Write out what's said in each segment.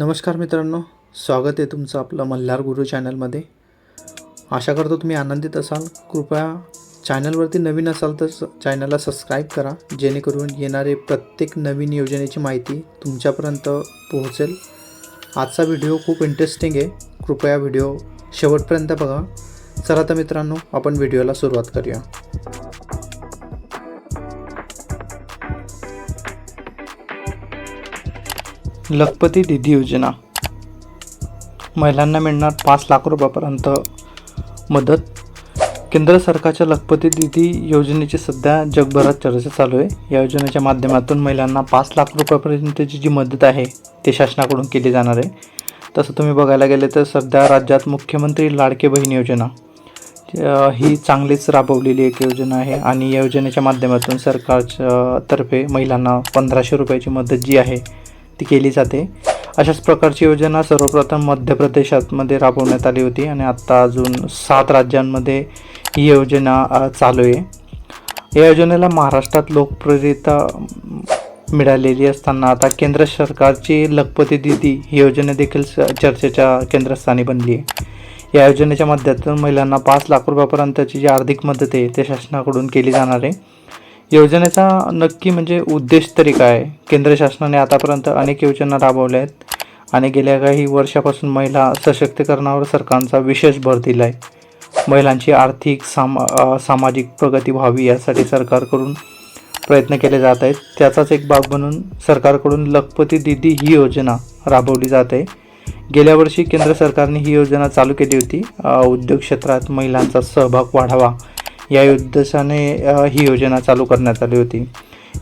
नमस्कार मित्रांनो स्वागत आहे तुमचं आपलं मल्हार गुरु चॅनलमध्ये. आशा करतो तुम्ही आनंदित असाल. कृपया चॅनलवरती नवीन असाल तर स- चॅनलला सबस्क्राईब करा जेणेकरून येणारे प्रत्येक नवीन योजनेची माहिती तुमच्यापर्यंत पोहोचेल. आजचा व्हिडिओ खूप इंटरेस्टिंग आहे. कृपया व्हिडिओ शेवटपर्यंत बघा. चला तर मित्रांनो आपण व्हिडिओला सुरुवात करूया. लखपती निधी योजना. महिलांना मिळणार पाच लाख रुपयापर्यंत मदत. केंद्र सरकारच्या लखपती निधी योजनेची सध्या जगभरात चर्चा चालू आहे. या योजनेच्या माध्यमातून महिलांना पाच लाख रुपयापर्यंतची जी मदत आहे ते शासनाकडून केली जाणार आहे. तसं तुम्ही बघायला गेले तर सध्या राज्यात मुख्यमंत्री लाडके बहीण योजना ही चांगलीच राबवलेली एक योजना आहे आणि या योजनेच्या माध्यमातून सरकारच्या तर्फे महिलांना पंधराशे रुपयाची मदत जी आहे ती केली जाते. अशाच प्रकारची योजना सर्वप्रथम मध्य प्रदेशातमध्ये राबवण्यात आली होती आणि आत्ता अजून सात राज्यांमध्ये ही योजना चालू आहे. या योजनेला महाराष्ट्रात लोकप्रियता मिळालेली असताना आता केंद्र सरकारची लखपती दिदी ही योजना देखील चर्चेच्या केंद्रस्थानी बनली आहे. या योजनेच्या माध्यमातून महिलांना पाच लाख रुपयापर्यंतची जी आर्थिक मदत आहे ते शासनाकडून केली जाणार आहे. योजनेचा नक्की म्हणजे उद्देश तरी काय? केंद्र शासनाने आतापर्यंत अनेक योजना राबवल्या आहेत आणि गेल्या काही वर्षापासून महिला सशक्तीकरणावर सरकारचा विशेष भर दिला आहे महिलांची आर्थिक साम सामाजिक प्रगती व्हावी यासाठी सरकारकडून प्रयत्न केले जात आहेत. त्याचाच एक भाग म्हणून सरकारकडून लखपती दिदी ही योजना राबवली जाते गेल्या वर्षी केंद्र सरकारने ही योजना चालू केली होती. उद्योग क्षेत्रात महिलांचा सहभाग वाढावा या उद्देशाने ही योजना चालू करण्यात आली होती.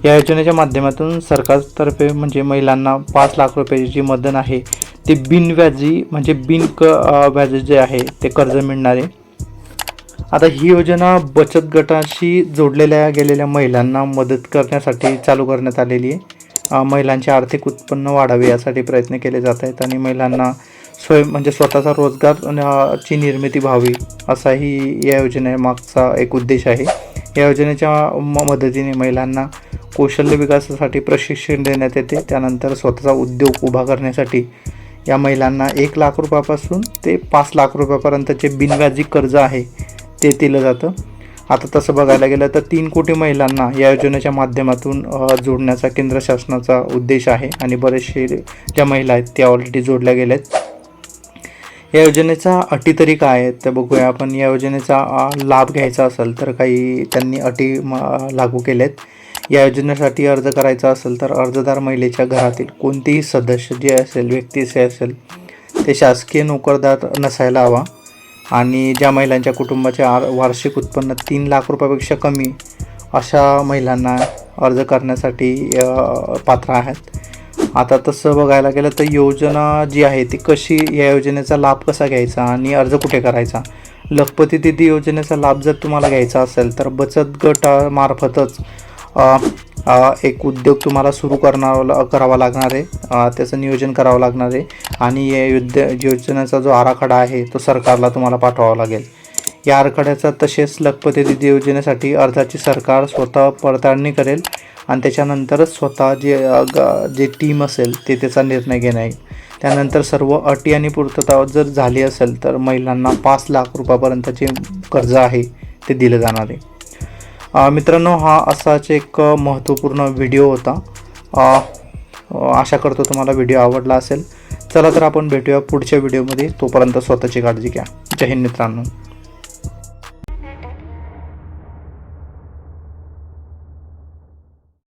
या योजनेच्या माध्यमातून सरकारतर्फे म्हणजे महिलांना पाच लाख रुपयाची जी मदत आहे ते बिनव्याजी म्हणजे बिन क व्याज जे आहे ते कर्ज मिळणारे. आता ही योजना बचत गटाशी जोडलेल्या गेलेल्या महिलांना मदत करण्यासाठी चालू करण्यात आलेली आहे. महिलांचे आर्थिक उत्पन्न वाढावे यासाठी प्रयत्न केले जात आहेत आणि महिलांना स्वयं म्हणजे स्वतःचा रोजगार ची निर्मिती व्हावी असाही या योजनेमागचा एक उद्देश आहे. या योजनेच्या म- मदतीने महिलांना कौशल्य विकासासाठी प्रशिक्षण देण्यात येते. त्यानंतर स्वतःचा उद्योग उभा करण्यासाठी या महिलांना एक लाख रुपयापासून ते पाच लाख रुपयापर्यंतचे बिनव्याजी कर्ज आहे ते दिलं जातं. आता तसं बघायला गेलं तर तीन कोटी महिलांना या योजनेच्या माध्यमातून जोडण्याचा केंद्र शासनाचा उद्देश आहे. आणि बरेचसे ज्या महिला आहेत त्या ऑलरेडी जोडल्या गेल्या आहेत. या योजनेचा अटी तरी काय आहेत त्या बघूया. आपण या योजनेचा लाभ घ्यायचा असेल तर काही त्यांनी अटी म, लागू आहेत या योजनेसाठी अर्ज करायचा असेल तर अर्जदार महिलेच्या घरातील कोणतेही सदस्य जे असेल व्यक्ती जे असेल ते शासकीय नोकरदार नसायला हवा. आणि ज्या महिलांच्या कुटुंबाचे आर वार्षिक उत्पन्न तीन लाख रुपयापेक्षा कमी अशा महिलांना अर्ज करण्यासाठी पात्र आहेत. आता तसं बघायला गेलं तर योजना जी आहे ती कशी या योजनेचा लाभ कसा घ्यायचा आणि अर्ज कुठे करायचा? लखपती दिदी योजनेचा लाभ जर तुम्हाला घ्यायचा असेल तर बचत गटामार्फतच एक उद्योग तुम्हाला सुरू करणार करावा लागणार आहे. त्याचं नियोजन करावं लागणार आहे. आणि या युद्ध योजनेचा जो आराखडा आहे तो सरकारला तुम्हाला पाठवावा लागेल. या आराखड्याचा तसेच लखपती दिदी योजनेसाठी अर्जाची सरकार स्वतः पडताळणी करेल. आणि त्याच्यानंतरच स्वतः जे ग- जे टीम असेल ते त्याचा निर्णय घेणार आहे. त्यानंतर सर्व अटी आणि पूर्तता जर झाली असेल तर महिलांना पाच लाख रुपयापर्यंतचे कर्ज आहे ते दिलं जाणार आहे. मित्रांनो हा असाच एक महत्त्वपूर्ण व्हिडिओ होता. आशा करतो तुम्हाला व्हिडिओ आवडला असेल. चला तर आपण भेटूया पुढच्या व्हिडिओमध्ये तोपर्यंत स्वतःची काळजी घ्या. जय हिंद मित्रांनो.